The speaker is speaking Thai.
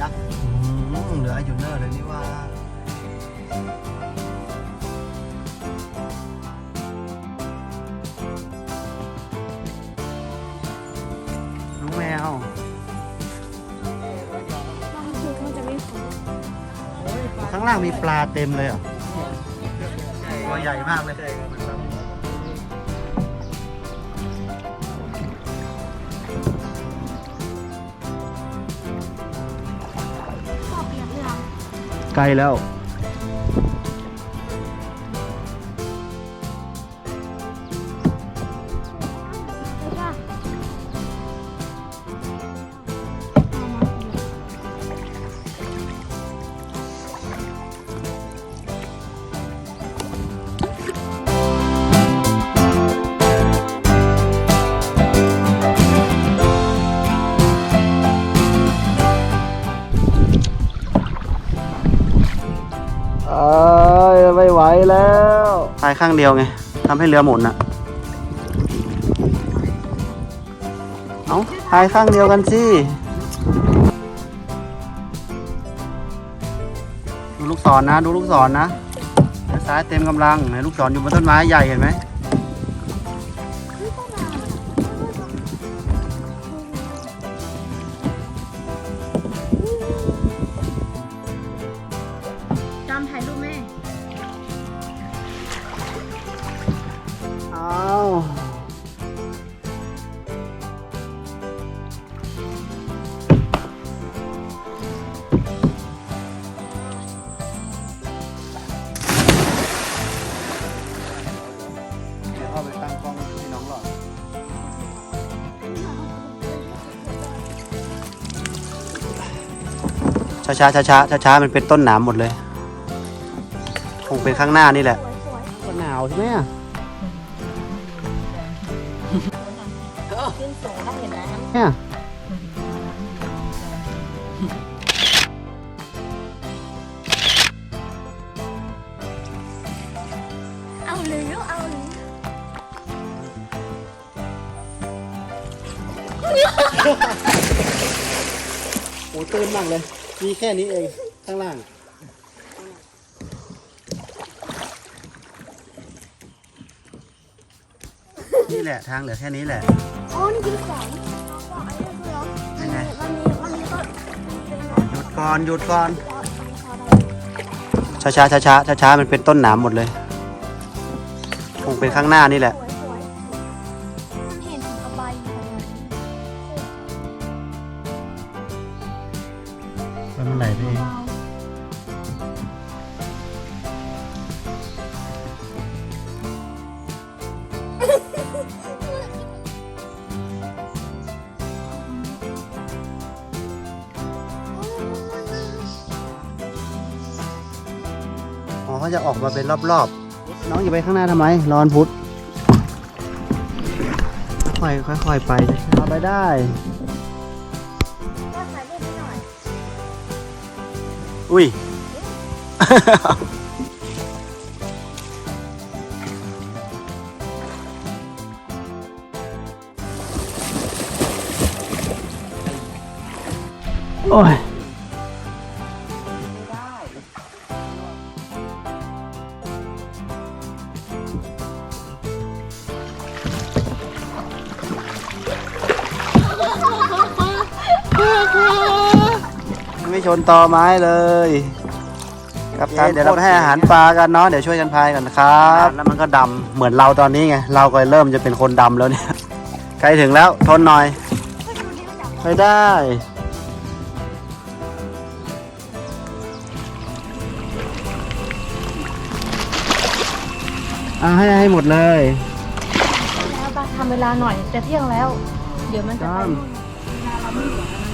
ยักษ์เหลืออยู่เนอร์เลยนี่ว่าน้องแมวข้างล่างมีปลาเต็มเลยเหรอตัวใหญ่มากเลย ใกล้แล้ว ยไม่ไหวแล้วตายข้างเดียวไงทำให้เรือหมุนอะเอาพายข้างเดียวกันสิดูลูกศรนนะ ดูลูกศรนนะซ้ายเต็มกำลังไหนลูกศรอยู่บนต้นไม้ใหญ่เห็นไหม ช้าช้าช้าช้าช้าช้าๆมันเป็นต้นหนามหมดเลย คงเป็นข้างหน้านี่แหละสวยก็หนาวใช่ไหมอะๆขึ้นสูงได้เห็นไหมเนี่ยเอาหรือเอาหรือโอ้ตื้นมากเลย มีแค่นี้เอง ข้างล่าง นี่แหละทางเหลือแค่นี้แหละ อ๋อ นี่คือแสงบอกไอ้นี่คือเหรอยังไง มันมีมันมีต้นเป็นอะไรหยุดก่อน หยุดก่อน อ๋ออ๋อได้ช้าช้าช้าช้าช้าช้าๆมันเป็นต้นหนามหมดเลย คงเป็นข้างหน้านี่แหละ มันไหลไปเองอ๋อเขาจะออกมาเป็นรอบๆ น้องอย่าไปข้างหน้าทำไม ร้อนพุทธค่อยๆไปช้าไปได้ อุ้ย โอ้ย ไม่ชนตอไม้เลยกับการเดี๋ยวเราให้อาหารปลากันเนาะเดี๋ยวช่วยกันพายกันนะครับ แล้วมันก็ดำเหมือนเราตอนนี้ไงเราก็เริ่มจะเป็นคนดำแล้วเนี่ยใกล้ถึงแล้วทนหน่อยก็ดูนี่มันจับไปได้อ่าให้ให้หมดเลยแล้วบาทำเวลาหน่อยจะเที่ยงแล้ว เดี๋ยวมันจะไปจ้ามเวลาเราไม่เหลือแล้ว